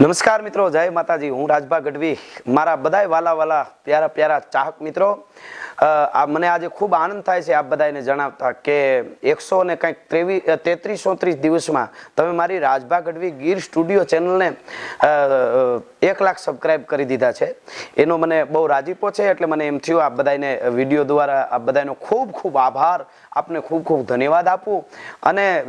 નમસ્કાર મિત્રો, જય માતાજી. હું રાજભા ગઢવી. મારા બધાય વાલા વાલા પ્યારા પ્યારા ચાહક મિત્રો. આ મને આજે ખૂબ આનંદ થાય છે આપ બધાને જણાવતા કે એકસો ને કંઈક ત્રેવીસ તેત્રીસ ચોત્રીસ દિવસમાં તમે મારી રાજભા ગઢવી ગીર સ્ટુડિયો ચેનલને એક લાખ સબસ્ક્રાઈબ કરી દીધા છે. એનો મને બહુ રાજીપો છે, એટલે મને એમ થયું આપ બધાને વીડિયો દ્વારા આપ બધાનો ખૂબ ખૂબ આભાર. આપને ખૂબ ખૂબ ધન્યવાદ આપું. અને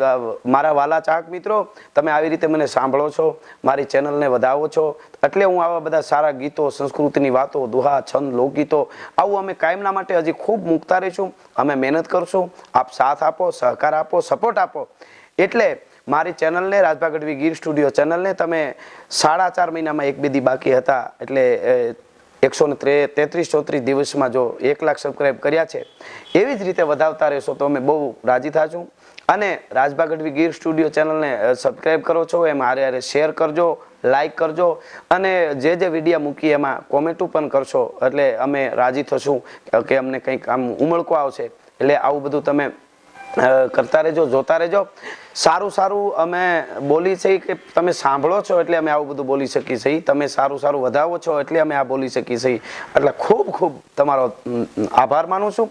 મારા વાલા ચાહક મિત્રો, તમે આવી રીતે મને સાંભળો છો, મારી ચેનલને વધાવો છો, એટલે હું આવા બધા સારા ગીતો, સંસ્કૃતિની વાતો, દુહા, છંદ, લોકગીતો, આવું અમે કાયમના માટે હજી ખૂબ મૂકતા રહીશું. અમે મહેનત કરશું. આપ સાથ આપો, સહકાર આપો સપોર્ટ આપો. એટલે મારી ચેનલને, રાજભા ગઢવી ગીર સ્ટુડિયો ચેનલને તમે સાડા ચાર મહિનામાં એક બે દી બાકી હતા. એટલે એકસો ને ત્રે, તેત્રીસ ચોત્રીસ દિવસમાં જો એક લાખ સબસ્ક્રાઈબ કર્યા છે, એવી જ રીતે વધાવતા રહેશો તો અમે બહુ રાજી થાશું. અને રાજભા ગઢવી ગીર સ્ટુડિયો ચેનલને સબસ્ક્રાઈબ કરો છો, એમ હારે હારે શેર કરજો લાઈક કરજો, અને જે જે વિડીયા મૂકી એમાં કોમેન્ટો પણ કરશો. એટલે અમે રાજી થશું કે અમને કંઈક આમ ઉમળકો આવશે. એટલે આવું બધું તમે કરતા રહેજો, જોતા રહેજો. સારું સારું અમે બોલી છે કે તમે સાંભળો છો એટલે અમે આવું બધું બોલી શકીએ છીએ. તમે સારું સારું વધાવો છો એટલે અમે આ બોલી શકીએ છીએ. એટલે ખૂબ ખૂબ તમારો આભાર માનું છું.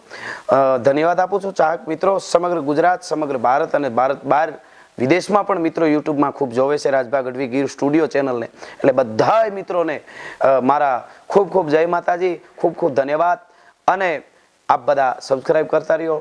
ધન્યવાદ આપું છું ચાહક મિત્રો. સમગ્ર ગુજરાત, સમગ્ર ભારત અને ભારત બહાર વિદેશમાં પણ મિત્રો યુટ્યુબમાં ખૂબ જોવે છે. રાજભા ગઢવી ગીર સ્ટુડિયો ચેનલને. એટલે બધા મિત્રોને મારા ખૂબ ખૂબ જય માતાજી. ખૂબ ખૂબ ધન્યવાદ. અને આપ બધા સબસ્ક્રાઈબ કરતા રહ્યો.